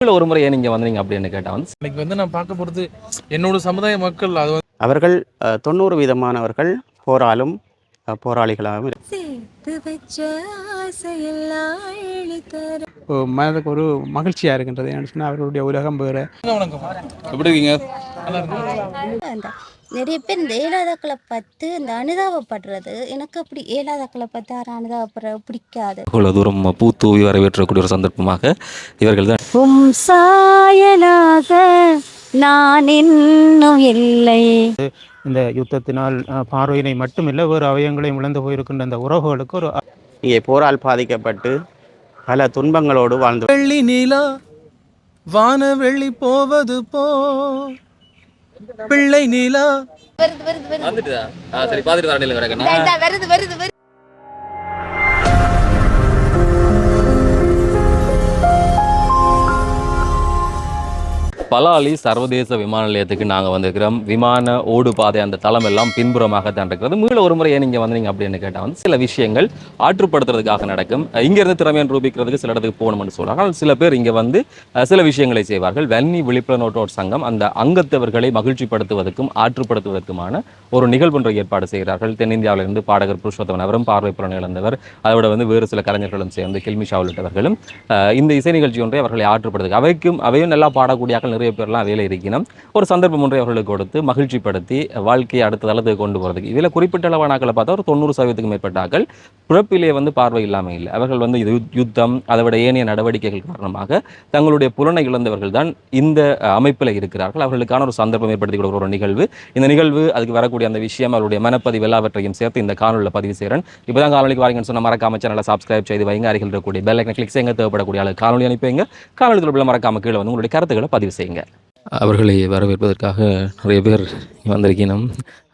ஒரு முறை ஏன் நீங்க வந்தீங்க அப்படின்னு கேட்டா வந்து இன்னைக்கு வந்து நான் பார்க்க போகிறது என்னோட சமுதாய மக்கள் அது அவர்கள் தொண்ணூறு வீதமானவர்கள் போராலும் போராளிகளாகவும் மனதுக்கு ஒரு மகிழ்ச்சியாக இருக்கின்றது. ஏன்னு சொன்னால் அவர்களுடைய உலகம் வேறு. எப்படி இருக்கீங்க? நிறைய பேர் இந்த ஏழாதாக்களை பார்த்து இந்த அனுதாபப்படுறது. எனக்கு அப்படி ஏழாதாக்களை பார்த்து யாரும் அனுதாபப்படுற பிடிக்காது. இவ்வளவு தூரம் பூத்தூவி வரவேற்றக்கூடிய ஒரு சந்தர்ப்பமாக இவர்கள் தான். உம் சாயலாக நான் இன்னும் இல்லை. இந்த யுத்தத்தினால் பார்வையினை மட்டுமில்லை வேறு அவயங்களையும் இழந்து போயிருக்கின்ற அந்த உறவுகளுக்கு ஒரு இங்கே போரால் பாதிக்கப்பட்டு பல துன்பங்களோடு வாழ்ந்து வெள்ளி நிலா வான வெள்ளி போவது போ. பிள்ளை நிலா. வருது வருது வருது. சரி பாத்துட்டு வரணும் கிடக்கணும். இந்தா, வருது வருது. பலாலி சர்வதேச விமான நிலையத்துக்கு நாங்கள் வந்திருக்கிறோம். விமான ஓடு பாதை அந்த தளம் எல்லாம் பின்புறமாக தான் இருக்கிறது. மீள ஒரு முறை ஏன் நீங்கள் வந்தீங்க அப்படின்னு கேட்டால் வந்து சில விஷயங்கள் ஆற்றுப்படுத்துறதுக்காக நடக்கும். இங்கேருந்து இங்கிருந்து திறமையை நிரூபிக்கிறதுக்கு சில இடத்துக்கு போகணும்னு சொல்கிறாங்க ஆனால் சில பேர் இங்கே வந்து சில விஷயங்களை செய்வார்கள். வன்னி விழிப்புணர்வோர் சங்கம் அந்த அங்கத்தவர்களை மகிழ்ச்சிப்படுத்துவதற்கும் ஆற்றுப்படுத்துவதற்குமான ஒரு நிகழ்வுன்ற ஏற்பாடு செய்கிறார்கள். தென்னிந்தியாவிலிருந்து பாடகர் புருஷோத்தமன் அவரும் பார்வை புலன் இழந்தவர். அதோட வந்து வேறு சில கலைஞர்களும் சேர்ந்து கில்மிஷா உள்ளிட்டவர்களும் இந்த இசை நிகழ்ச்சி ஒன்றை அவர்களை ஆற்றுப்படுத்து அவைக்கும் அவையும் நல்லா பாடக்கூடியாக்கள் நிறைய பேர்லாம் வேலை இருக்கணும் ஒரு சந்தர்ப்பம் ஒன்றை அவர்களுக்கு கொடுத்து மகிழ்ச்சிப்படுத்தி வாழ்க்கையை அடுத்த தளத்துக்கு கொண்டு போகிறதுக்கு இதில் குறிப்பிட்ட அளவான ஆக்களை பார்த்தா ஒரு தொண்ணூறு சதவீதத்துக்கு மேற்பட்ட ஆக்கள் பிறப்பிலே வந்து பார்வை இல்லாமல் இல்லை. அவர்கள் வந்து இது யுத்தம் அதை விட ஏனைய நடவடிக்கைகள் காரணமாக தங்களுடைய புலனை இழந்தவர்கள் தான் இந்த அமைப்பில் இருக்கிறார்கள். அவர்களுக்கான ஒரு சந்தர்ப்பம் ஏற்படுத்தி கொடுக்குற ஒரு நிகழ்வு. இந்த நிகழ்வு அதுக்கு வரக்கூடிய அந்த விஷயம் அவருடைய மனப்பதிவு எல்லாவற்றையும் சேர்த்து இந்த காணொலியில் பதிவு செய்கிறேன் இப்போ தான் காணொலிக்கு வாரீங்கன்னு சொன்ன மறக்காம சேனலை சப்ஸ்கிரைப் செய்து வைங்க. அருகில் இருக்கக்கூடிய பெல் ஐக்கனை கிளிக் செய்யுங்க. தேவைப்படக்கூடிய அளவு காணொலி அனுப்பிங்க காணொலி தொடர்பில் மறக்காம கீழே வந்து உங்களுடைய கருத்துக்களை பதிவு செய்யுங்க. அவர்களை வரவேற்பதற்காக நிறைய பேர் வந்திருக்கணும்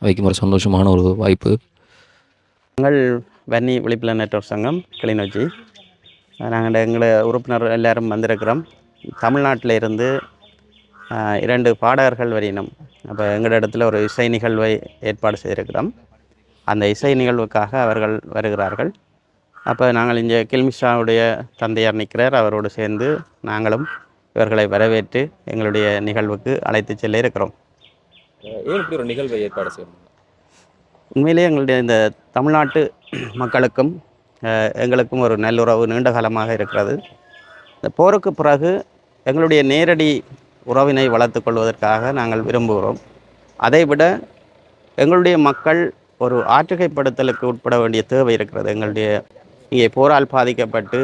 அவைக்கும் ஒரு சந்தோஷமான ஒரு வாய்ப்பு. நாங்கள் வன்னி விழிப்புணர்வு நெட்வொர்க் சங்கம் கிளிநொச்சி. நாங்கள் எங்களை உறுப்பினர் எல்லாரும் வந்திருக்கிறோம். தமிழ்நாட்டில் இருந்து இரண்டு பாடகர்கள் வரையினோம் அப்போ எங்கள் இடத்துல ஒரு இசை நிகழ்வை ஏற்பாடு செய்திருக்கிறோம். அந்த இசை நிகழ்வுக்காக அவர்கள் வருகிறார்கள். அப்போ நாங்கள் இங்கே கில்மிஷாவுடைய தந்தையார் நிற்கிறார். அவரோடு சேர்ந்து நாங்களும் இவர்களை வரவேற்று எங்களுடைய நிகழ்வுக்கு அழைத்து செல்ல இருக்கிறோம். ஏன் இப்படி ஒரு நிகழ்வை ஏற்பாடு செய்யணும்? உண்மையிலேயே எங்களுடைய இந்த தமிழ்நாட்டு மக்களுக்கும் எங்களுக்கும் ஒரு நல்லுறவு நீண்ட காலமாக இருக்கிறது. இந்த போருக்கு பிறகு எங்களுடைய நேரடி உறவினை வளர்த்து கொள்வதற்காக நாங்கள் விரும்புகிறோம். அதைவிட எங்களுடைய மக்கள் ஒரு ஆற்றுகைப்படுத்தலுக்கு உட்பட வேண்டிய தேவை இருக்கிறது. எங்களுடைய இங்கே போரால் பாதிக்கப்பட்டு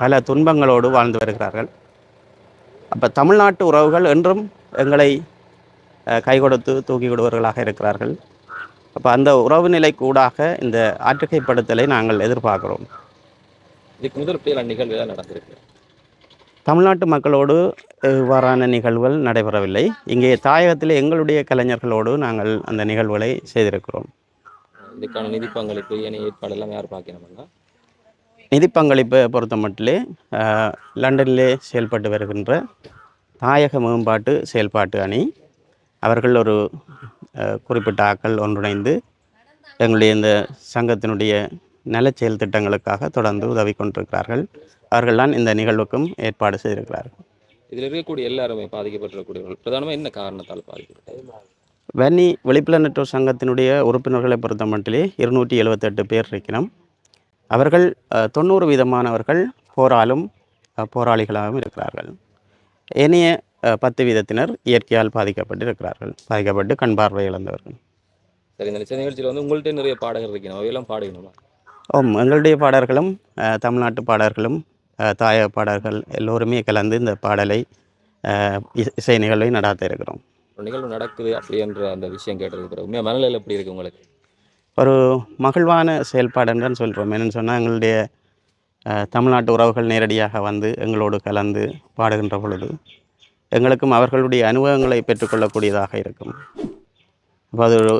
பல துன்பங்களோடு வாழ்ந்து வருகிறார்கள். அப்போ தமிழ்நாட்டு உறவுகள் என்றும் எங்களை அஹ், கை கொடுத்து தூக்கி விடுவர்களாக இருக்கிறார்கள். அப்போ அந்த உறவு நிலை கூடாக இந்த ஆற்றுகைப்படுத்தலை நாங்கள் எதிர்பார்க்கிறோம். இதுக்கு முதல் நிகழ்வு நடந்திருக்கு. தமிழ்நாட்டு மக்களோடு இவ்வாறான நிகழ்வுகள் நடைபெறவில்லை. இங்கே தாயகத்தில் எங்களுடைய கலைஞர்களோடு நாங்கள் அந்த நிகழ்வுகளை செய்திருக்கிறோம். இதுக்கான நிதி பங்களிப்பு ஏற்பாடு எல்லாம் யார் பார்க்கணும்னா நிதி பங்களிப்பை பொறுத்த மட்டிலே லண்டனிலே செயல்பட்டு வருகின்ற தாயக மேம்பாட்டு செயல்பாட்டு அணி அவர்கள் ஒரு குறிப்பிட்ட ஆக்கள் ஒன்றிணைந்து எங்களுடைய இந்த சங்கத்தினுடைய செயல் திட்டங்களுக்காக தொடர்ந்து உதவி கொண்டிருக்கிறார்கள். அவர்கள்தான் இந்த நிகழ்வுக்கும் ஏற்பாடு செய்திருக்கிறார்கள். இதில் இருக்கக்கூடிய எல்லாருமே பாதிக்கப்பட்டிருக்கக்கூடியவர்கள் பிரதானமாக என்ன காரணத்தால் பாதிக்கப்பட்டது? வன்னி வெளிப்புலனற்றோர் சங்கத்தினுடைய உறுப்பினர்களை பொறுத்த மட்டிலே இருநூற்றி எழுபத்தெட்டு பேர் இருக்கிறோம் அவர்கள் தொண்ணூறு வீதமானவர்கள் போராலும் போராளிகளாகவும் இருக்கிறார்கள். ஏனைய பத்து வீதத்தினர் இயற்கையால் பாதிக்கப்பட்டு இருக்கிறார்கள் பாதிக்கப்பட்டு கண் பார்வை இழந்தவர்கள். சரி இந்த நிகழ்ச்சியில் வந்து உங்கள்கிட்ட நிறைய பாடகர் இருக்கணும் அவையெல்லாம் பாடுகணுமா ஓம் எங்களுடைய பாடல்களும் தமிழ்நாட்டு பாடல்களும் தாயக பாடல்கள் எல்லோருமே கலந்து இந்த பாடலை இசை- நிகழ்வை நடாத்த இருக்கிறோம். நிகழ்வு நடக்குது அப்படின்ற அந்த விஷயம் கேட்டதுக்கு பிறகு உண்மையாக மனநிலையில் எப்படி இருக்கு உங்களுக்கு? ஒரு மகிழ்வான செயல்பாடுன்றன்னு சொல்கிறோம் என்னென்னு சொன்னால் எங்களுடைய தமிழ்நாட்டு உறவுகள் நேரடியாக வந்து எங்களோடு கலந்து பாடுகின்ற பொழுது எங்களுக்கும் அவர்களுடைய அனுபவங்களை பெற்றுக்கொள்ளக்கூடியதாக இருக்கும். அப்போ அது ஒரு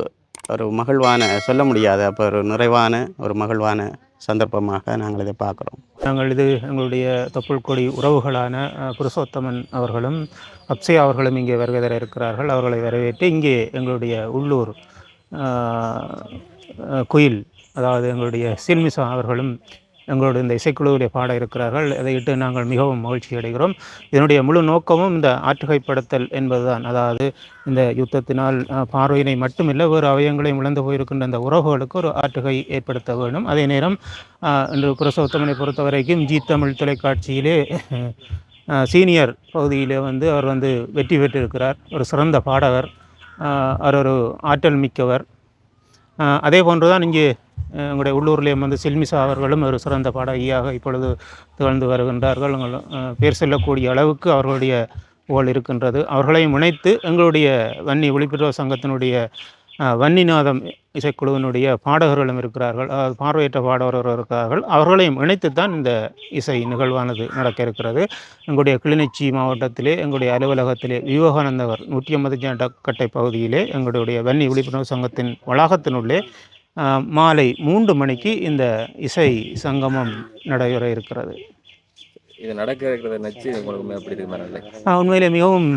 ஒரு மகிழ்வான சொல்ல முடியாத. அப்போ ஒரு நிறைவான ஒரு மகிழ்வான சந்தர்ப்பமாக நாங்கள் இதை பார்க்குறோம். நாங்கள் இது எங்களுடைய தொப்புள்கொடி உறவுகளான புருஷோத்தமன் அவர்களும் அப்சயா அவர்களும் இங்கே வருகை தர இருக்கிறார்கள். அவர்களை வரவேற்று இங்கே எங்களுடைய உள்ளூர் குயில் அதாவது எங்களுடைய சில்மிசா அவர்களும் எங்களோட இந்த இசைக்குழுவுடைய பாட இருக்கிறார்கள். அதையிட்டு நாங்கள் மிகவும் மகிழ்ச்சி அடைகிறோம். இதனுடைய முழு நோக்கமும் இந்த ஆற்றுகைப்படுத்தல் என்பதுதான். அதாவது இந்த யுத்தத்தினால் பார்வையினை மட்டுமில்லை வேறு அவயங்களையும் இழந்து போயிருக்கின்ற அந்த உறவுகளுக்கு ஒரு ஆற்றுகை ஏற்படுத்த வேண்டும். அதே நேரம் இன்று புரசோத்தமனை பொறுத்த வரைக்கும் ஜி தமிழ் தொலைக்காட்சியிலே சீனியர் பகுதியிலே வந்து அவர் வந்து வெற்றி பெற்றிருக்கிறார். ஒரு சிறந்த பாடகர் அவர் ஒரு ஆற்றல் மிக்கவர். அதே போன்று தான் இங்கே எங்களுடைய உள்ளூர்லேயும் வந்து சில்மிசா அவர்களும் ஒரு சிறந்த பாடகியாக இப்பொழுது திகழ்ந்து வருகின்றார்கள். உங்கள், பேர் செல்லக்கூடிய அளவுக்கு அவர்களுடைய புகழ் இருக்கின்றது. அவர்களையும் இணைத்து எங்களுடைய வன்னி ஒளிப்பதிவு சங்கத்தினுடைய வன்னிநாதம் இசைக்குழுவினுடைய பாடகர்களும் இருக்கிறார்கள். அதாவது பார்வையற்ற பாடகர்கள் இருக்கிறார்கள். அவர்களையும் இணைத்துத்தான் இந்த இசை நிகழ்வானது நடக்க இருக்கிறது. எங்களுடைய கிளிநொச்சி மாவட்டத்திலே எங்களுடைய அலுவலகத்திலே விவேகானந்தவர் நூற்றி ஐம்பது கட்டை பகுதியிலே எங்களுடைய வன்னி விழிப்புணர்வு சங்கத்தின் வளாகத்தினுள்ளே மாலை மூன்று மணிக்கு இந்த இசை சங்கமம் நடைபெற இருக்கிறது. இது நடக்க இருக்கிறத நச்சு உங்களுக்கு எப்படி இருக்கு உண்மையிலே மிகவும்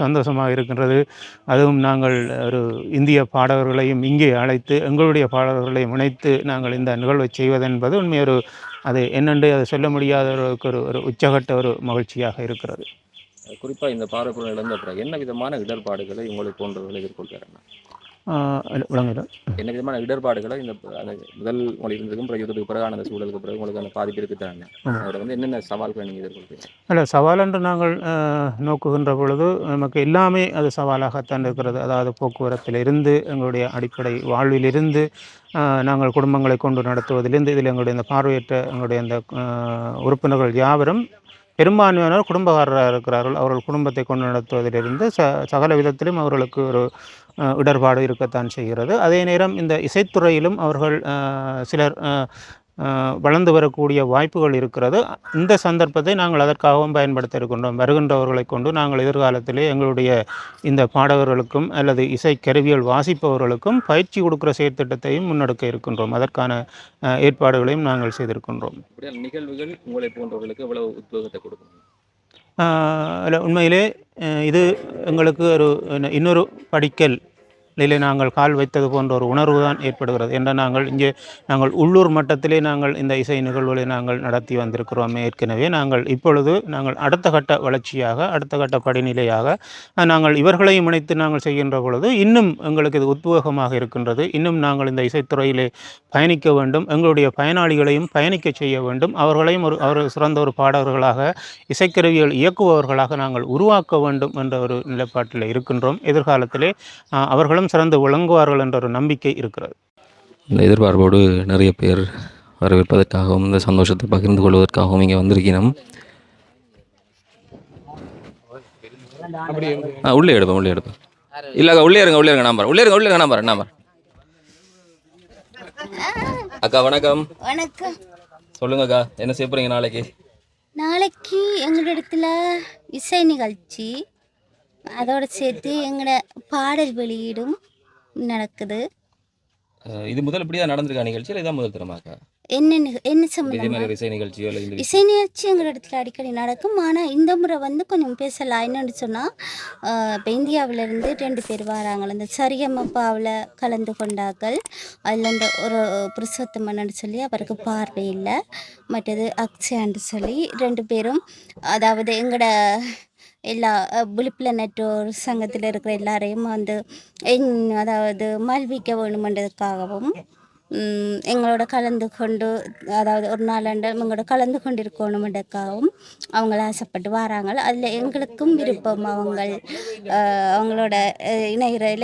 சந்தோஷமாக இருக்கின்றது. அதுவும் நாங்கள் ஒரு இந்திய பாடகர்களையும் இங்கே அழைத்து எங்களுடைய பாடகர்களையும் இணைத்து நாங்கள் இந்த நிகழ்வை செய்வதென்பது உண்மை ஒரு அது என்னென்று அதை சொல்ல முடியாத ஒரு ஒரு உச்சகட்ட ஒரு மகிழ்ச்சியாக இருக்கிறது. குறிப்பாக இந்த பாரப்புறம் இழந்த பிறகு என்ன விதமான இடர்பாடுகளை உங்களுக்கு போன்றவர்கள் எதிர்கொள்கிறாங்க என்ன விதமான இடர்பாடுகளை இந்த முதல் மொழி இருந்ததுக்கும் பிறகு யுத்தத்துக்கு பிறகான அந்த சூழலுக்கு பிறகு உங்களுக்கு அந்த பாதிப்பு இருக்குதாங்க. அதோட வந்து என்னென்ன சவால்களை நீங்கள் எதிர்கொள்கிறீங்க? அல்ல சவால் என்று நாங்கள் நோக்குகின்ற பொழுது நமக்கு எல்லாமே அது சவாலாகத்தான் இருக்கிறது. அதாவது போக்குவரத்திலிருந்து எங்களுடைய அடிப்படை வாழ்விலிருந்து நாங்கள் குடும்பங்களை கொண்டு நடத்துவதிலிருந்து இதில் எங்களுடைய இந்த பார்வையற்ற எங்களுடைய இந்த உறுப்பினர்கள் யாவரும் பெரும்பான்மையானவர் குடும்பக்காரராக இருக்கிறார்கள். அவர்கள் குடும்பத்தை கொண்டு நடத்துவதிலிருந்து ச சகல விதத்திலும் அவர்களுக்கு ஒரு இடர்பாடு இருக்கத்தான் செய்கிறது. அதே நேரம் இந்த இசைத்துறையிலும் அவர்கள் சிலர் வளர்ந்து வரக்கூடிய வாய்ப்புகள் இருக்கிறது. இந்த சந்தர்ப்பத்தை நாங்கள் அதற்காகவும் பயன்படுத்த இருக்கின்றோம் வருகின்றவர்களை கொண்டு நாங்கள் எதிர்காலத்திலே எங்களுடைய இந்த பாடகர்களுக்கும் அல்லது இசை கருவியல் வாசிப்பவர்களுக்கும் பயிற்சி கொடுக்குற செயற்திட்டத்தையும் முன்னெடுக்க இருக்கின்றோம். அதற்கான ஏற்பாடுகளையும் நாங்கள் செய்திருக்கின்றோம். நிகழ்வுகள் உங்களை போன்றவர்களுக்கு எவ்வளவு உத்வேகத்தை கொடுக்கும்? உண்மையிலே இது எங்களுக்கு ஒரு இன்னொரு படிக்கல். நிலை நாங்கள் கால் வைத்தது போன்ற ஒரு உணர்வு தான் ஏற்படுகிறது. என்ற நாங்கள் இங்கே நாங்கள் உள்ளூர் மட்டத்திலே நாங்கள் இந்த இசை நிகழ்வுகளை நாங்கள் நடத்தி வந்திருக்கிறோம். ஏற்கனவே நாங்கள் இப்பொழுது நாங்கள் அடுத்த கட்ட வளர்ச்சியாக அடுத்த கட்ட படிநிலையாக நாங்கள் இவர்களையும் இணைத்து நாங்கள் செய்கின்ற பொழுது இன்னும் எங்களுக்கு இது உத்வேகமாக இருக்கின்றது. இன்னும் நாங்கள் இந்த இசைத்துறையிலே பயணிக்க வேண்டும். எங்களுடைய பயனாளிகளையும் பயணிக்க செய்ய வேண்டும். அவர்களையும் ஒரு அவர் சிறந்த ஒரு பாடகர்களாக இசைக்கருவிகள் இயக்குபவர்களாக நாங்கள் உருவாக்க வேண்டும் என்ற ஒரு நிலைப்பாட்டில் இருக்கின்றோம். எதிர்காலத்திலே அவர்களும் அவர்களும் சிறந்து விளங்குவார்கள் என்ற ஒரு நம்பிக்கை இருக்கிறது. இந்த எதிர்பார்ப்போடு நிறைய பேர் வரவேற்பதற்காகவும் இந்த சந்தோஷத்தை பகிர்ந்து கொள்வதற்காகவும் இங்கே வந்திருக்கிறோம். உள்ளே எடுப்பேன் உள்ளே எடுப்பேன் இல்லைக்கா உள்ளே இருங்க உள்ளே இருங்க நம்பர் உள்ளே இருங்க உள்ளே இருங்க நம்பர் நம்பர் அக்கா வணக்கம். வணக்கம். சொல்லுங்கக்கா என்ன செய்ய போறீங்க நாளைக்கு? நாளைக்கு எங்களோட இடத்துல இசை நிகழ்ச்சி. அதோட சேர்த்து எங்களோட பாடல் வெளியீடும் நடக்குது. இது முதல் இப்படியா நடந்திருக்கா நிகழ்ச்சி இல்லை இதான் முதல் தரமாக்கா? என்ன என்ன சம்பந்தமா? இசை நிகழ்ச்சியோ இல்லை இசை நிகழ்ச்சி எங்கள் இடத்துல அடிக்கடி நடக்கும். ஆனால் இந்த முறை வந்து கொஞ்சம் பேசலாம். என்னன்னு சொன்னால் இப்போ இந்தியாவிலேருந்து ரெண்டு பேர் வராங்க. இந்த சரியம்மப்பாவில் கலந்து கொண்டார்கள். அதில் இந்த ஒரு புருஷோத்தமன்னு சொல்லி அவருக்கு பார்வை இல்லை. மற்றது அக்ஷயான்னு சொல்லி ரெண்டு பேரும் அதாவது எங்களோட எல்லா விழுப்பில் நெட்டோர் சங்கத்தில் இருக்கிற எல்லாரையும் வந்து என் அதாவது மல்விக்க வேணுமென்றதுக்காகவும் எங்களோட கலந்து கொண்டு அதாவது ஒரு நாளாண்டு எங்களோட கலந்து கொண்டு இருக்கணுமென்றதுக்காகவும் அவங்கள ஆசைப்பட்டு வராங்க. அதில் எங்களுக்கும் விருப்பம் அவங்கள் அவங்களோட அஹ்,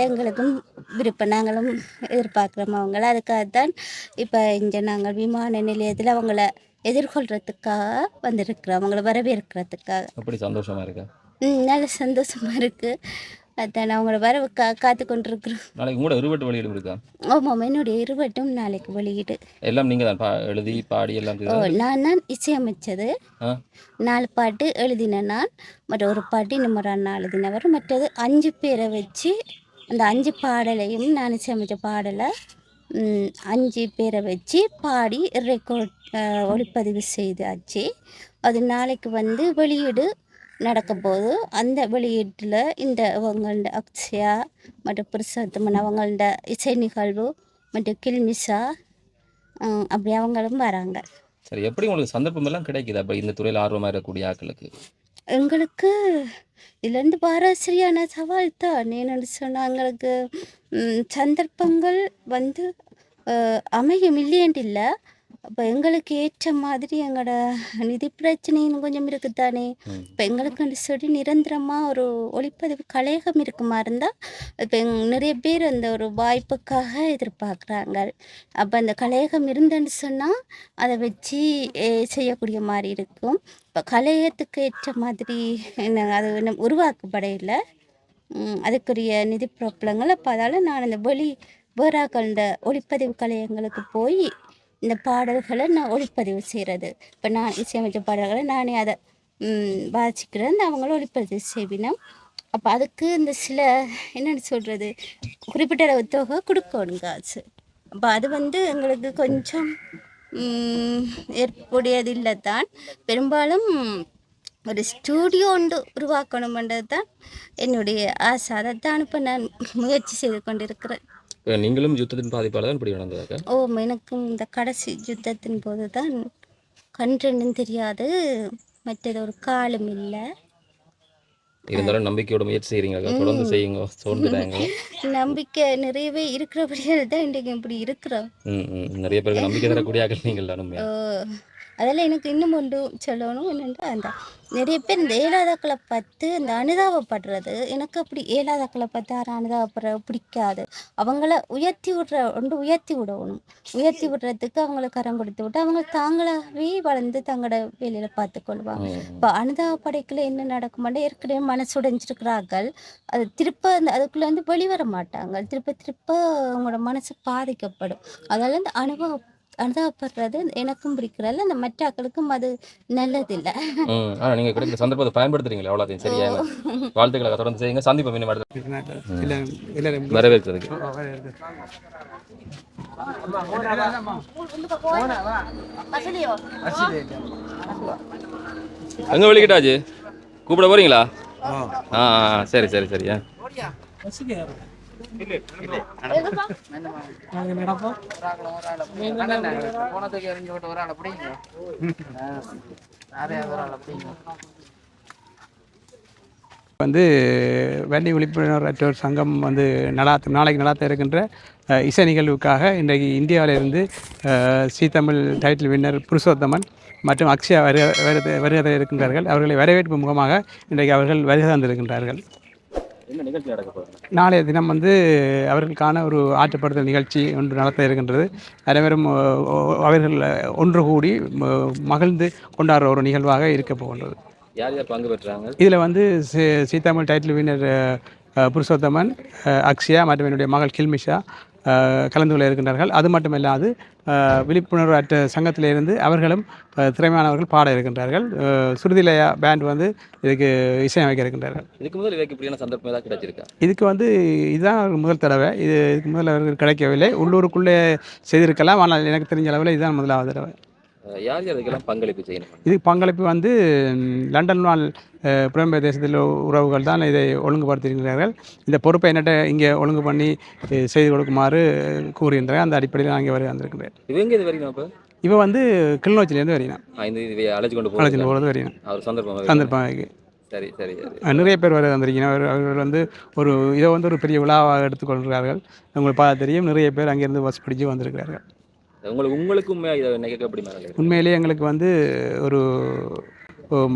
எங்களுக்கும் விருப்பம். நாங்களும் எதிர்பார்க்குறோம் அவங்கள. அதுக்காகத்தான் இப்போ இங்கே நாங்கள் விமான நிலையத்தில் அவங்கள எதிர்கொள்கிறதுக்காக வந்திருக்கிறோம். அவங்கள வரவேற்கிறதுக்காக. அப்படி சந்தோஷமா இருக்கா? நல்ல சந்தோஷமாக இருக்குது அதான் அவங்கள வரவு கா காத்து கொண்டிருக்கிறோம். நாளைக்கு கூட இருபட்டு வெளியிடும் இருக்கா? ஆமாம் என்னுடைய இருவட்டும் நாளைக்கு வெளியீடு. எல்லாம் நீங்கள் தான் எழுதி பாடி எல்லாம் ஓ? நான் தான் இசையமைச்சது. நாலு பாட்டு எழுதின நான் மற்ற ஒரு பாட்டு இன்னும் ஒரு அண்ணா எழுதினவர் மற்றது அஞ்சு பேரை வச்சு அந்த அஞ்சு பாடலையும் நான் இசையமைச்ச பாடலை அஞ்சு பேரை வச்சு பாடி ரெக்கார்ட் ஒளிப்பதிவு செய்தாச்சு. அது நாளைக்கு வந்து வெளியீடு நடக்க போகுது அந்த வெளியீட்டில் இந்த அவங்களோட அக்ஷயா மற்றும் புருஷோத்தமன் அவங்களோட இசை நிகழ்வு மற்றும் கில்மிஷா அப்படி அவங்களும் வராங்க. சரி எப்படி உங்களுக்கு சந்தர்ப்பம் எல்லாம் கிடைக்குது? அப்ப இந்த துறையில் ஆர்வமா இருக்கக்கூடிய ஆட்களுக்கு. எங்களுக்கு இதுலேருந்து வர சரியான சவால் தான் என்னென்னு சொன்னால் எங்களுக்கு சந்தர்ப்பங்கள் வந்து அமையும் இல்லையன்ட்டு இல்லை அப்போ எங்களுக்கு ஏற்ற மாதிரி எங்களோட நிதி பிரச்சனையும் கொஞ்சம் இருக்குதானே ம். இப்போ எங்களுக்குன்னு சொல்லி நிரந்தரமாக ஒரு ஒளிப்பதிவு கலையகம் இருக்குமா இருந்தால் இப்போ எங் நிறைய பேர் அந்த ஒரு வாய்ப்புக்காக எதிர்பார்க்குறாங்க அப்போ அந்த கலையகம் இருந்துன்னு சொன்னால் அதை வச்சு செய்யக்கூடிய மாதிரி இருக்கும். இப்போ கலையத்துக்கு ஏற்ற மாதிரி என்ன அது இன்னும் உருவாக்கப்படையில அதுக்குரிய நிதி பிரபலங்கள் அப்போ அதால் நான் இந்த வெளி வேறாக்கள் இந்த ஒளிப்பதிவு கலையங்களுக்கு போய் இந்த பாடல்களை நான் ஒளிப்பதிவு செய்கிறது இப்போ நான் இசையமைச்ச பாடல்களை நானே அதை வாசிக்கிறேன். அவங்களும் ஒளிப்பதிவு செய்வினோம் அப்போ அதுக்கு இந்த சில என்னென்னு சொல்கிறது குறிப்பிட்ட அளவு தொகை கொடுக்கணும் காசு. அப்போ அது வந்து எங்களுக்கு கொஞ்சம் ஏற்புடையதில்லை தான் பெரும்பாலும் ஒரு ஸ்டூடியோ ஒன்று உருவாக்கணுமென்றது தான் என்னுடைய ஆசை. அதைத்தான் இப்போ நான் முயற்சி செய்து கொண்டிருக்கிறேன். நீங்களும் யுத்தத்தின் பாதிப்பால தான் இப்படி நடந்ததாக்கா ஓ எனக்கும் இந்த கடைசி யுத்தத்தின் போது தான் கன்றென்னு தெரியாது. மற்றது ஒரு காலம் இல்லை. இருந்தாலும் நம்பிக்கையோட முயற்சி செய்றீங்களா? தொடர்ந்து செய்யுங்க. சோர்ந்துட்டாங்க நம்பிக்கை நிறையவே இருக்கிறபடியால் தான் இன்றைக்கு இப்படி இருக்கிறோம். நிறைய பேருக்கு நம்பிக்கை தரக்கூடிய நீங்கள் தான் அதில் எனக்கு இன்னும் ஒன்று சொல்லணும் என்னென்னா அந்த நிறைய பேர் இந்த ஏழாதாக்களை பார்த்து இந்த அனுதாபப்படுறது. எனக்கு அப்படி ஏழாதாக்களை பார்த்து யாரும் அனுதாபப்படுற பிடிக்காது. அவங்கள உயர்த்தி விடுற ஒன்று உயர்த்தி விடணும். உயர்த்தி விடுறதுக்கு அவங்கள கரம் கொடுத்து விட்டு அவங்க தாங்களாகவே வளர்ந்து தங்களோட வேலையில் பார்த்துக்கொள்வாங்க ம். இப்போ அனுதாபப்படைக்குள்ள என்ன நடக்குமாட்டே ஏற்கனவே மனசு உடைஞ்சிருக்கிறார்கள் அது திருப்ப அந்த அதுக்குள்ளே வந்து வெளிவர மாட்டாங்க. திருப்ப திருப்ப அவங்களோட மனசு பாதிக்கப்படும். அதால் இந்த அனுபவம் அனுதாபப்படுறது எனக்கும் பிடிக்கிறதில்ல அந்த மற்ற ஆக்களுக்கும் அது நல்லதில்லை. ம் ஆ நீங்கள் கிடைக்கிற சந்தர்ப்பத்தை பயன்படுத்துறீங்களா எவ்வளோத்தையும் சரியா? வாழ்த்துக்களை தொடர்ந்து செய்யுங்க. சந்திப்போம் இன்னும் அடுத்த இல்லை இல்லை வரவேற்கிறதுக்கு. எங்க வெளிக்கிட்டாச்சு கூப்பிட போறீங்களா? ஆ. ஆ, ஆ, சரி சரி சரியா வந்து வன்னி விழிப்புணர்வற்றோர் சங்கம் வந்து நடாத்த நாளைக்கு நடாத்த இருக்கின்ற இசை நிகழ்வுக்காக இன்றைக்கு இந்தியாவிலிருந்து அஹ், ஸ்ரீ தமிழ் டைட்டில் வின்னர் புருஷோத்தமன் மற்றும் அக்ஷயா வருக வருகை இருக்கின்றார்கள் அவர்களை வரவேற்பு முகமாக இன்றைக்கு அவர்கள் வருகை தந்திருக்கின்றார்கள். என்ன நிகழ்ச்சி நடக்க போகுது? நாளைய தினம் வந்து அவர்களுக்கான ஒரு ஆற்றுப்படுத்தல் நிகழ்ச்சி ஒன்று நடத்த இருக்கின்றது. அனைவரும் அவர்கள் ஒன்று கூடி மகிழ்ந்து கொண்டாடுற ஒரு நிகழ்வாக இருக்க போகின்றது. யார் யார் பங்கு பெற்றாங்க? இதில் வந்து சி- சீதாமல் டைட்டில் வின்னர் அஹ், புருஷோத்தமன் அக்ஷயா மற்றும் என்னுடைய மகள் கில்மிஷா கலந்து கொள்ள இருக்கின்றார்கள். அது மட்டுமல்லாது விழிப்புணர்வு அற்ற சங்கத்திலிருந்து அவர்களும் திறமையானவர்கள் பாட இருக்கின்றார்கள். சுருதிலயா பேண்ட் வந்து இதுக்கு இசையமைக்க இருக்கின்றார்கள். இதுக்கு முதல் இவைக்கு இப்படியான சந்தர்ப்பம் ஏதாவது கிடைச்சிருக்கா? இதுக்கு வந்து இதுதான் முதல் தடவை. இது இதுக்கு முதல் அவர்கள் கிடைக்கவில்லை. உள்ளூருக்குள்ளே செய்திருக்கலாம் ஆனால் எனக்கு தெரிஞ்ச அளவில் இதுதான் முதலாவது தடவை. யார் யார் இதுக்கெல்லாம் பங்களிப்பு செய்யணும்? இது பங்களிப்பு வந்து லண்டன் வாழ் அஹ், புலம்பெயர் தேசத்தில் உறவுகள் தான் இதை ஒழுங்குபடுத்தியிருக்கிறார்கள். இந்த பொறுப்பை என்னட்ட இங்கே ஒழுங்கு பண்ணி செய்து கொடுக்குமாறு கூறுகின்றேன் அந்த அடிப்படையில் நான் இங்கே வர வந்திருக்கிறேன் இவங்க இது வரைக்கும் அப்போ? இவ வந்து கிளிநொச்சிலேருந்து வரையினான் இந்த இவை அழைச்சு கொண்டு அழைச்சிட்டு போகிறது வரையினான் அவர் சந்தர்ப்பம் சந்தர்ப்பம் இருக்கு. சரி சரி நிறைய பேர் வர வந்திருக்கீங்க. அவர் அவர்கள் வந்து ஒரு இதை வந்து ஒரு பெரிய விழாவாக எடுத்துக்கொள்கிறார்கள். உங்களுக்கு பார்த்து தெரியும் நிறைய பேர் அங்கேருந்து பஸ் பிடிச்சு வந்திருக்கிறார்கள். உங்களுக்கு உங்களுக்கு உண்மையாக இதை நினைக்க எப்படி மேலே உண்மையிலேயே எங்களுக்கு வந்து ஒரு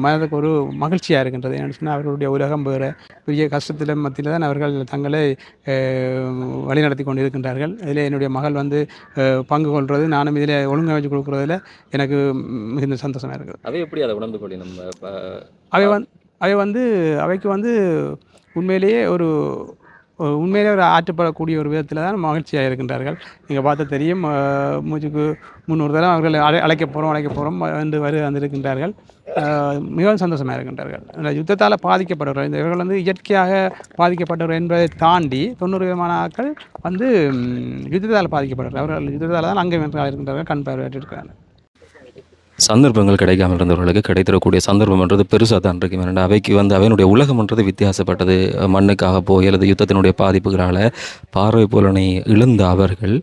மனதுக்கு ஒரு மகிழ்ச்சியாக இருக்கின்றது. ஏன்னு சொன்னால் அவர்களுடைய உலகம் வேறு பெரிய கஷ்டத்தில் மத்தியில் தான் அவர்கள் தங்களை வழிநடத்தி கொண்டு இருக்கின்றார்கள் இதில் என்னுடைய மகள் வந்து பங்கு கொள்வது நானும் இதில் ஒழுங்கமைச்சு கொடுக்குறதுல எனக்கு மிகுந்த சந்தோஷமாக இருக்குது. அவை எப்படி அதை உணர்ந்து கொள்ளி நம்ம அவை வந்து அவை வந்து அவைக்கு வந்து உண்மையிலேயே ஒரு உண்மையிலே ஒரு ஆற்றப்படக்கூடிய ஒரு விதத்தில் தான் மகிழ்ச்சியாக இருக்கின்றார்கள். நீங்கள் பார்த்தா தெரியும் மூச்சுக்கு முன்னூறு தரம் அவர்கள் அழை அழைக்க போகிறோம் அழைக்க போகிறோம் வந்து வரு வந்திருக்கின்றார்கள். மிகவும் சந்தோஷமாக இருக்கின்றார்கள். இந்த யுத்தத்தால் பாதிக்கப்பட்டவர்கள் இந்த இவர்கள் வந்து இயற்கையாக பாதிக்கப்பட்டவர் என்பதை தாண்டி தொண்ணூறு விதமான ஆட்கள் வந்து யுத்தத்தால் பாதிக்கப்பட்டவர்கள் அவர்கள் யுத்தத்தால் தான் அங்கே வென்றாக இருக்கின்றார்கள் கண் பார்வையாற்றிருக்கிறார்கள் சந்தர்ப்பங்கள் கிடைக்காமல் இருந்தவர்களுக்கு கிடைத்திடக்கூடிய சந்தர்ப்பம்ன்றது பெருசாக தான் இருக்கும் ஏன்னா அவைக்கு வந்து அவையினுடைய உலகம்ன்றது வித்தியாசப்பட்டது. மண்ணுக்காக போய் அல்லது யுத்தத்தினுடைய பாதிப்புகளால் பார்வை புலனை இழந்த அவர்கள்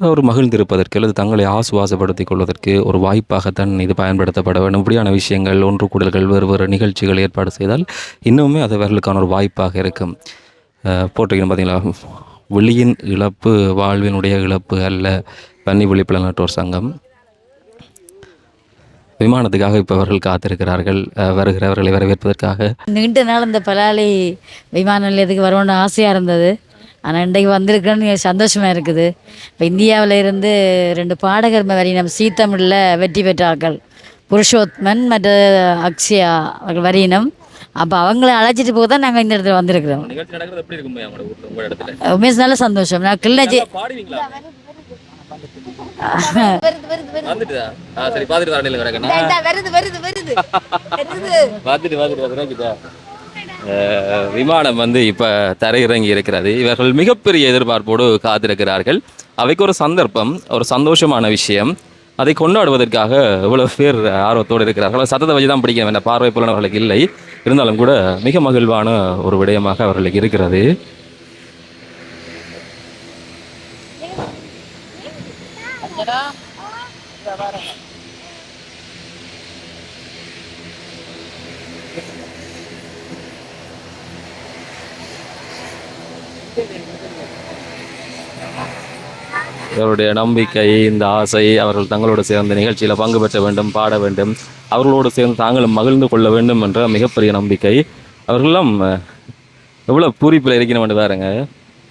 ஒரு மகிழ்ந்திருப்பதற்கு அல்லது தங்களை ஆசுவாசப்படுத்திக் கொள்வதற்கு ஒரு வாய்ப்பாகத்தான் இது பயன்படுத்தப்பட வேண்டும். இப்படியான விஷயங்கள் ஒன்று கூடல்கள் வேறு வேறு நிகழ்ச்சிகள் ஏற்பாடு செய்தால் இன்னுமே அது அவர்களுக்கான ஒரு வாய்ப்பாக இருக்கும். அஹ் போட்டிருக்கணும் பார்த்தீங்களா வெளியின் இழப்பு வாழ்வினுடைய இழப்பு அல்ல. பன்னி விழிப்புல நாட்டோர் சங்கம். விமானத்துக்காக இப்போ அவர்கள் காத்திருக்கிறார்கள் வருகிறவர்களை வரவேற்பதற்காக. நீண்ட நாள் இந்த பலாலி விமான நிலையத்துக்கு வரணும்னு ஆசையாக இருந்தது. ஆனால் இன்றைக்கு வந்திருக்கேன்னு சந்தோஷமாக இருக்குது. இப்போ இந்தியாவில் இருந்து ரெண்டு பாடகர் வரி நம்ம சீத்தமிழில் வெற்றி பெற்றார்கள். புருஷோத்மன் மற்ற அக்ஷயா அவர்கள் வரியினம். அப்போ அவங்கள அழைச்சிட்டு போக தான் நாங்கள் இந்த இடத்துல வந்திருக்கிறோம். நிகழ்ச்சி நடக்கிறது எப்படி இருக்கும் உங்களோட ஊர்ல, உங்க இடத்துல? உண்மையாக நல்ல சந்தோஷம். நான் கிளிநொச்சி விமானம் வந்து இப்போ தரையிறங்கி இருக்கிறது. இவர்கள் மிகப்பெரிய எதிர்பார்ப்போடு காத்திருக்கிறார்கள். அவைக்கு ஒரு சந்தர்ப்பம் ஒரு சந்தோஷமான விஷயம். அதை கொண்டாடுவதற்காக இவ்வளவு பேர் ஆர்வத்தோடு இருக்கிறார்கள். சத்தத்தை வச்சு தான் பிடிக்க வேண்டாம் பார்வை புலனவர்களுக்கு இல்லை. இருந்தாலும் கூட மிக மகிழ்வான ஒரு விடயமாக அவர்களுக்கு இருக்கிறது. இவருடைய நம்பிக்கை இந்த ஆசை அவர்கள் தங்களோடு சேர்ந்த நிகழ்ச்சியில் பங்கு பெற்ற வேண்டும் பாட வேண்டும். அவர்களோடு சேர்ந்து தாங்களும் மகிழ்ந்து கொள்ள வேண்டும் என்ற மிகப்பெரிய நம்பிக்கை. அவர்களெல்லாம் எவ்வளோ பூரிப்பில் இருக்கணும் பாருங்க.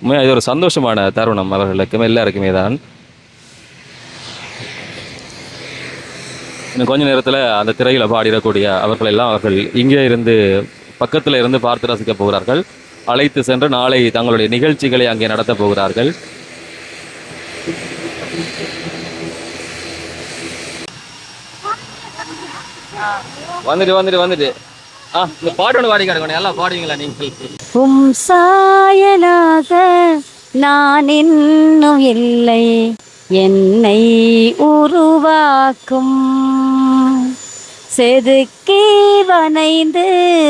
உண்மையா இது ஒரு சந்தோஷமான தருணம். அவர்களுக்கும் எல்லாருக்குமே தான். இன்னும் கொஞ்ச நேரத்தில் அந்த திரையில் பாடிடக்கூடிய அவர்களெல்லாம் அவர்கள் இங்கே இருந்து பக்கத்தில் இருந்து பார்த்து ரசிக்க போகிறார்கள். அழைத்து சென்று நாளை தங்களுடைய நிகழ்ச்சிகளை அங்கே நடத்தப் போகிறார்கள். வந்துட்டு வந்துட்டு வந்துட்டு ஆ இந்த பாட்டு ஒன்று பாடி கிடக்கணும். பாடுவீங்களா நீங்கள்? உம் சாயலாக நான் இன்னும் இல்லை. என்னை உருவாக்கும். செதுக்கி வனைந்து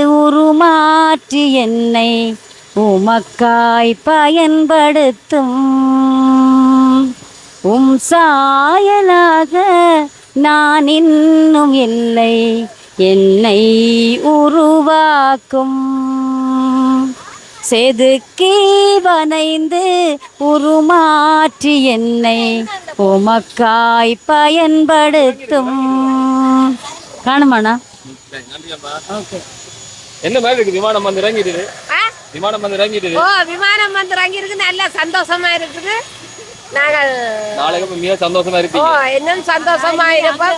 உருமாற்றி என்னை உமக்காய் பயன்படுத்தும். உம் சாயலாக நான் இன்னும் இல்லை. என்னை உருவாக்கும். செதுக்கி வனைந்து உருமாற்றி என்னை உமக்காய் பயன்படுத்தும். காணுமாண்ணா? என்ன மாதிரி இருக்கு? விமானம் வந்து இறங்கிடுது. விமானம் வந்து இறங்கிடுது. ஓ விமானம் வந்து இறங்கியிருக்கு. நல்ல சந்தோஷமா இருக்குது. நாங்கள் நாளைக்கு மிக சந்தோஷமா இருப்பீங்க. இன்னும் சந்தோஷமா இருப்போம்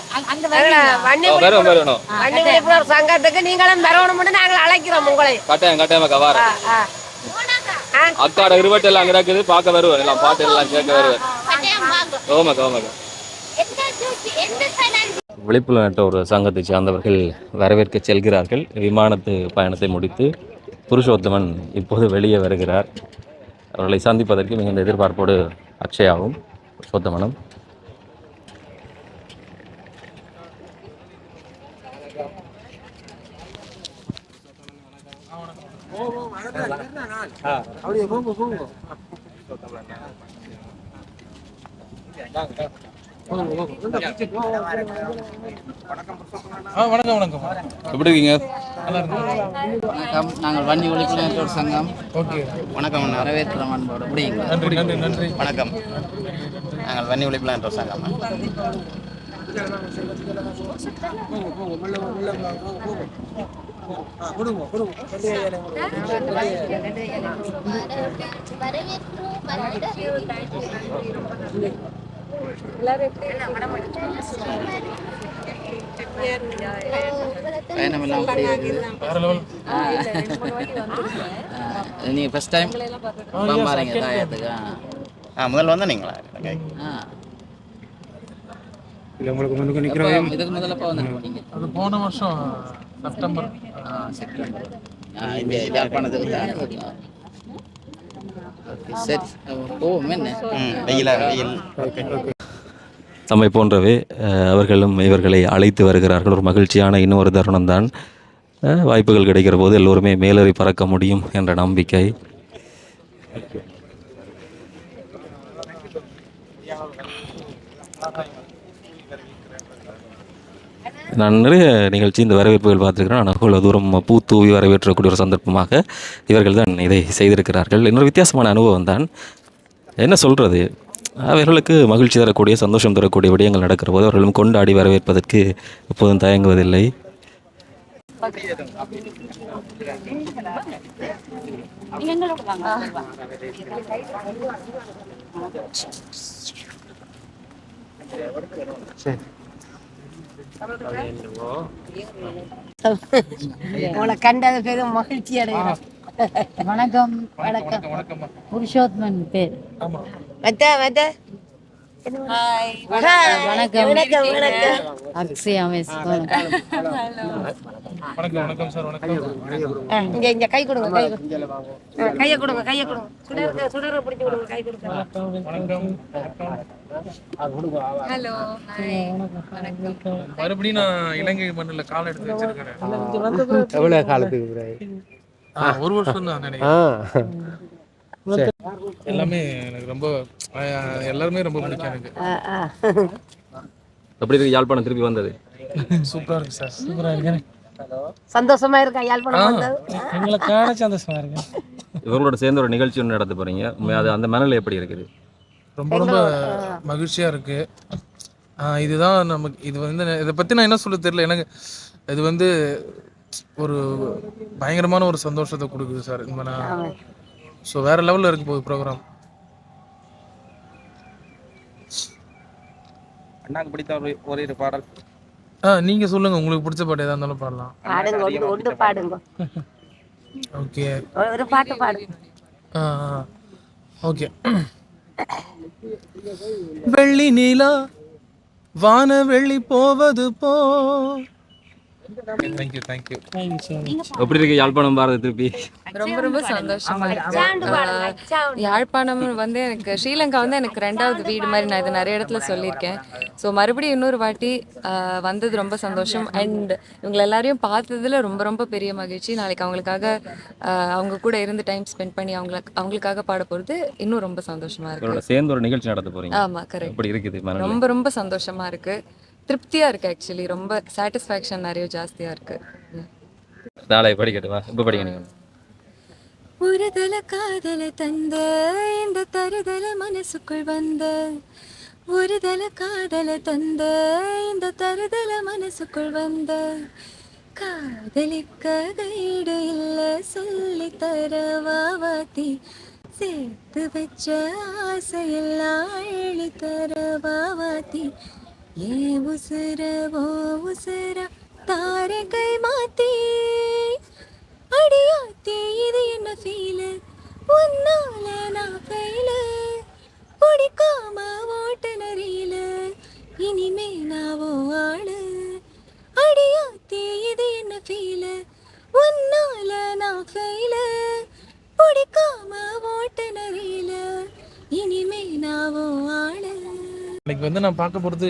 வரும் வரணும் விழிப்புணர்வு சங்கத்துக்கு நீங்களும் வரணும்னு நாங்கள் அழைக்கிறோம் உங்களை. கட்டாயம் கட்டாயமா கவார அக்காட இருவட்டு எல்லாம் அங்க இருக்குது பார்க்க வருவேன் எல்லாம் பாட்டு எல்லாம் கேட்க வருவேன் ஓமக்கா ஓமக்கா விழிப்புணர்வு ஒரு சங்கத்தை சார்ந்தவர்கள் வரவேற்க செல்கிறார்கள். விமானத்து பயணத்தை முடித்து புருஷோத்தமன் இப்போது வெளியே வருகிறார். அவர்களை சந்திப்பதற்கு மிகுந்த எதிர்பார்ப்போடு அக்ஷயாவும் புருஷோத்தமனும் ஆ வணக்கம் வணக்கம் எப்படி இருக்கீங்க? வணக்கம் நாங்கள் வன்னி ஒழிப்புலர் சங்கம். ஓகே. வணக்கம் வரவேற்கிறோம் அன்போடு. முடியுங்க நன்றி நன்றி நன்றி. வணக்கம். நாங்கள் வன்னி என்ற சங்கம். பயணம் எல்லாம் அப்படி இருக்குது வேற லெவல் நீங்கள் ஃபஸ்ட் டைம் பாருங்க தாயத்துக்கு ஆ. ஆ முதல்ல வந்தா நீங்களா எனக்கு ஆ இல்லை உங்களுக்கு முன்னுக்கு எப்போ நிற்கிறவையும் இதுக்கு முதல்ல எப்போ வந்து போனீங்க அது போன வருஷம் செப்டம்பர் ஆ செப்டம்பர் ஆ இந்த யாழ்ப்பாணத்துக்கு தான் ஓகே சரி. போவோம் என்ன? வெயிலா வெயில். தம்மை போன்றவே அவர்களும் இவர்களை அழைத்து வருகிறார்கள். ஒரு மகிழ்ச்சியான இன்னொரு தருணம்தான். அஹ், வாய்ப்புகள் கிடைக்கிற போது எல்லோருமே மேலேறி பறக்க முடியும் என்ற நம்பிக்கை. நான் நிறைய நிகழ்ச்சி இந்த வரவேற்புகள் பார்த்துருக்கிறேன். ஆனால் அவ்வளோ தூரம் பூ தூவி வரவேற்றக்கூடிய ஒரு சந்தர்ப்பமாக இவர்கள் தான் இதை செய்திருக்கிறார்கள். இன்னொரு வித்தியாசமான அனுபவம் தான். என்ன சொல்கிறது அவர்களுக்கு மகிழ்ச்சி தரக்கூடிய சந்தோஷம் தரக்கூடிய விடயங்கள் நடக்கிற போது அவர்களும் கொண்டாடி வரவேற்பதற்கு எப்போதும் தயங்குவதில்லை. உங்களை கண்டது பெரும் மகிழ்ச்சி அடைகிறேன். வணக்கம் வணக்கம். புருஷோத்மன் பேர். மத்த மத்த வணக்கம். வணக்கம் வணக்கம். அக்ஷயா மிஸ் ஆ, இங்க இங்க கை கொடுங்க கை கொடுங்க. கையை கொடுங்க கையை கொடுங்க. சுடர் சுடரை பிடிச்சி கொடுங்க கை கொடுங்க. மறுபடியும் நான் இலங்கை மண்ணில் கால் எடுத்து வச்சிருக்கிறேன். எவ்வளோ காலத்துக்கு பிறகு? ஒரு வருஷம் தான் நினைக்கிறேன். எல்லாமே எனக்கு ரொம்ப எல்லாருமே ரொம்ப பிடிக்கும் எனக்கு. எப்படி இருக்கு யாழ்ப்பாணம் திருப்பி வந்தது? சூப்பரா இருக்கு சார். சூப்பரா இருக்கு. சந்தோஷமா இருக்கா யாழ்ப்பாணம் வந்தது? எங்களை காண சந்தோஷமா இருக்கு. இவங்களோட சேர்ந்து ஒரு நிகழ்ச்சி ஒன்று நடத்த போறீங்க. அது அந்த மனநிலை எப்படி இருக்குது? ரொம்ப ரொம்ப மகிழ்ச்சியா இருக்கு. ஆஹ் இதுதான் நமக்கு இது வந்து இதை பத்தி நான் என்ன சொல்ல தெரியல. எனக்கு இது வந்து ஒரு பயங்கரமான ஒரு சந்தோஷத்தை கொடுக்குது சார். இந்த நான் ஸோ வேற லெவல்ல இருக்கு போகுது ப்ரோக்ராம் அண்ணாக்கு பிடித்த ஒரு ஒரு பாடல். ஆ நீங்க சொல்லுங்க. உங்களுக்கு பிடிச்ச பாட்டு எதா இருந்தாலும் பாடலாம். பாடுங்க. ஒன்று ஒன்று பாடுங்க. ஓகே ஒரு பாட்டு பாடுங்க ஆ ஓகே வெள்ளி நிலா வான வெள்ளி போவது போ. தேங்க்யூ தேங்க்யூ எப்படி இருக்கு யாழ்ப்பாணம் பாரத திருப்பி? ரொம்ப ரொம்ப சந்தோஷமா இருக்கு. யாழ்ப்பாணம் வந்து எனக்கு ஸ்ரீலங்கா வந்து எனக்கு ரெண்டாவது வீடு மாதிரி நான் இதை நிறைய இடத்துல சொல்லியிருக்கேன். ஸோ மறுபடியும் இன்னொரு வாட்டி வந்தது ரொம்ப சந்தோஷம். அண்ட் இவங்க எல்லாரையும் பார்த்ததுல ரொம்ப ரொம்ப பெரிய மகிழ்ச்சி. நாளைக்கு அவங்களுக்காக அவங்க கூட இருந்து டைம் ஸ்பெண்ட் பண்ணி அவங்களுக்கு அவங்களுக்காக பாட போகிறது இன்னும் ரொம்ப சந்தோஷமா இருக்கு. சேர்ந்து ஒரு நிகழ்ச்சி நடத்த போறீங்க. ஆமா கரெக்ட் இருக்குது ரொம்ப ரொம்ப சந்தோஷமா இருக்கு. திருப்தியா இருக்கு ஆக்சுவலி ரொம்ப சாட்டிஸ்ஃபேக்ஷன் நிறைய ஜாஸ்தியா இருக்கு. நாளை படிக்கட்டுமா இப்போ படிக்க நீங்கள் ஒருதல காதல தந்த இந்த தருதல மனசுக்குள் வந்த. ஒருதல காதல தந்த இந்த தருதல மனசுக்குள் வந்த. காதலிக்க கைடு இல்ல சொல்லி தரவாவாத்தி சேர்த்து வச்ச ஆசையெல்லாம் அள்ளி தரவாவாத்தி ஏ உசுர ஓ உசுர தாரை கை மாத்தி அடியாத்தி இது என்ன ஃபீலு உன்னால நான் ஃபெயிலு பிடிக்காம ஓட்டுநரியில இனிமே நான் ஓ ஆளு. அடியாத்தி இது என்ன ஃபீலு உன்னால நான் ஃபெயிலு பிடிக்காம ஓட்டுநரியில இனிமே நான் ஓ ஆளு. இன்னைக்கு வந்து நான் பார்க்க போகிறது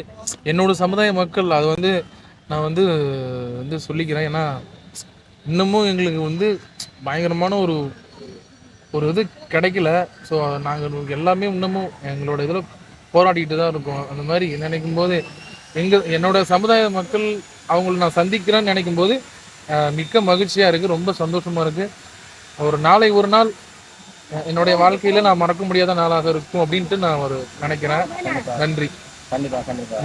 என்னோட சமுதாய மக்கள். அது வந்து நான் வந்து வந்து சொல்லிக்கிறேன். ஏன்னா இன்னமும் எங்களுக்கு வந்து பயங்கரமான ஒரு ஒரு இது கிடைக்கல. ஸோ நாங்கள் எல்லாமே இன்னமும் எங்களோட இதில் போராடிக்கிட்டு தான் இருக்கோம். அந்த மாதிரி நினைக்கும் போது எங்கள் என்னோட சமுதாய மக்கள் அவங்கள நான் சந்திக்கிறேன்னு நினைக்கும் போது மிக்க மகிழ்ச்சியாக இருக்குது ரொம்ப சந்தோஷமாக இருக்குது ஒரு நாளை ஒரு நாள் என்னுடைய வாழ்க்கையில் நான் மறக்க முடியாத நாளாக இருக்கும் அப்படின்ட்டு நான் ஒரு நினைக்கிறேன். நன்றி. கண்டிப்பா கண்டிப்பா.